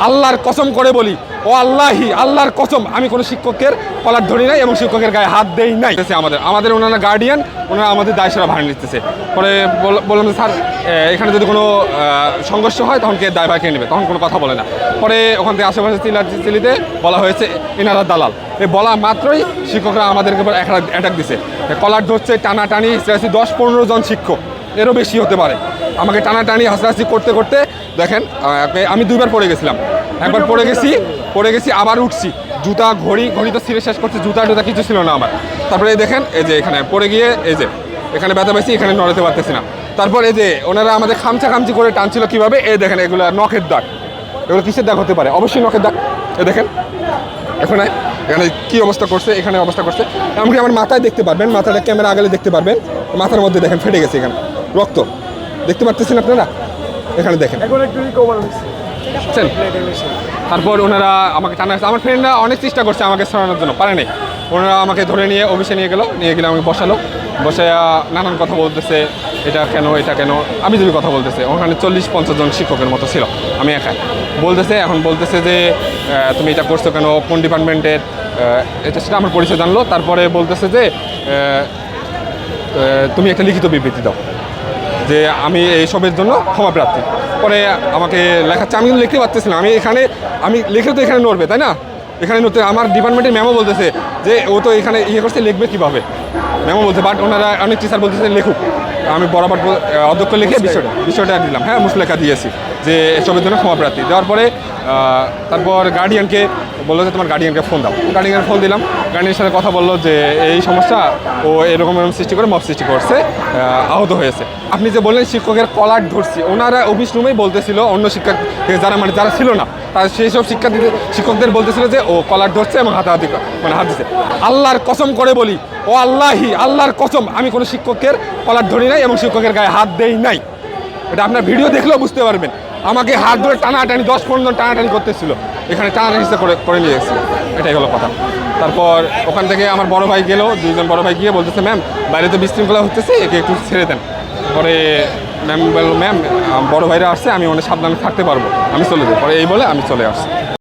আল্লাহর কসম করে বলি, ও আল্লাহি, আল্লাহর কসম, আমি কোনো শিক্ষকের কলার ধরি নাই এবং শিক্ষকের গায়ে হাত দেই নাই। আমাদের আমাদের ওনারা গার্ডিয়ান ওনারা আমাদের দায় দায়সারা ভাড়া নিতেছে। পরে বল- বললাম স্যার এখানে যদি কোনো সংঘর্ষ হয়, তখন কে দায়ভার কে নেবে? তখন কোনো কথা বলে না। পরে ওখান থেকে আশেপাশে চিলা চিলিতে বলা হয়েছে এনারা দালাল। এই বলা মাত্রই শিক্ষকরা আমাদেরকে অ্যাটাক দিছে। কলার ধরছে, টানাটানি দশ পনেরো জন শিক্ষক, এরও বেশি হতে পারে। আমাকে টানাটানি, হাসাহাসি করতে করতে, দেখেন আমি দুইবার পড়ে গেছিলাম। একবার পড়ে গেছি পড়ে গেছি, আবার উঠছি। জুতা, ঘড়ি ঘড়ি তো ছিঁড়ে শেষ করছে, জুতা টুতা কিছু ছিল না আমার। তারপরে দেখেন, এই যে এখানে, পড়ে গিয়ে এই যে, এখানে ব্যথা পেয়েছি এখানে নড়াতে পারতেছি না। তারপর এই যে, ওনারা আমাদের খামচা খামচি করে টানছিল কীভাবে, এই দেখেন, এগুলো নখের দাগ। এগুলো কিসের দাগ হতে পারে? অবশ্যই নখের দাগ। এ দেখেন, এখানে এখানে কি অবস্থা করছে, এখানে অবস্থা করছে। এমনকি আমার মাথায় দেখতে পারবেন, মাথাটা ক্যামেরা আগালে দেখতে পারবেন, মাথার মধ্যে দেখেন, ফেটে গেছে এখানে, রক্ত। দেখতে পারতেছেন আপনারা? এখানে দেখেন। এখন একটু রিকভার বুঝছেন? তারপর ওনারা আমাকে টানা আমার ফ্রেন্ডরা অনেক চেষ্টা করছে আমাকে সরানোর জন্য পারেনি ওনারা আমাকে ধরে নিয়ে অফিসে নিয়ে গেলো নিয়ে গেলে আমাকে বসালো। বসে নানান কথা বলতেছে এটা কেন এটা কেন আমি যদি কথা বলতেছে। ওখানে চল্লিশ পঞ্চাশ জন শিক্ষকের মতো ছিল আমি একা। বলতেছে এখন বলতেছে যে তুমি এটা করছ কেন কোন ডিপার্টমেন্টের এটা সেটা আমার পরিচয় জানলো। তারপরে বলতেছে যে তুমি একটা লিখিত বিবৃতি দাও। যে আমি এইসবের জন্য ক্ষমা প্রার্থী। পরে আমাকে লেখাচ্ছে আমি কিন্তু লিখতে পারতেছি না আমি এখানে আমি লিখে তো এখানে নড়বে তাই না? এখানে নড়তে আমার ডিপার্টমেন্টের ম্যামও বলতেছে যে ও তো এখানে ইয়ে করছে লিখবে কীভাবে? ম্যামও বলছে বাট ওনারা অনেক টিচার বলতেছে লেখুক। আমি বরাবর অধ্যক্ষ লিখে বিষয়টা বিষয়টা দিলাম। হ্যাঁ মুসলেখা দিয়েছি যে এসবের জন্য ক্ষমা প্রার্থী। দেওয়ার পরে তারপর গার্ডিয়ানকে বলল যে তোমার গার্ডিয়ানকে ফোন দাও। গার্ডিয়ানকে ফোন দিলাম। গার্ডিয়ানের সাথে কথা বলল যে এই সমস্যা, ও এরকম এরকম সৃষ্টি করে মব সৃষ্টি করছে আহত হয়েছে। আপনি যে বললেন শিক্ষকের কলার ধরছি, ওনারা অফিস রুমেই বলতেছিল, অন্য শিক্ষক যারা মানে যারা ছিল না তারা সেই সব শিক্ষার্থীদের, শিক্ষকদের বলতেছিল যে ও কলার ধরছে এবং হাতাহাতি মানে হাত দিচ্ছে আল্লাহর কসম করে বলি, ও আল্লাহি, আল্লাহর কসম, আমি কোনো শিক্ষকের কলার ধরি নাই এবং শিক্ষকের গায়ে হাত দেই নাই। এটা আপনার ভিডিও দেখলেও বুঝতে পারবেন। আমাকে হাত ধরে টানাটানি, দশ পনেরো টানাটানি করতেছিল। এখানে টানাটানি করে করে নিয়ে এসেছিল এটাই হলো কথা। তারপর ওখান থেকে আমার বড় ভাই গেলো, দুইজন বড় ভাই গিয়ে বলতেছে, ম্যাম, বাইরে তো বিশৃঙ্খলা হচ্ছে একে একটু ছেড়ে দেন। পরে ম্যাম বলল, ম্যাম বড় ভাইরা আসছে, আমি অনেক সাবধানে থাকতে পারব, আমি চলে যাই। পরে এই বলে আমি চলে আসছি।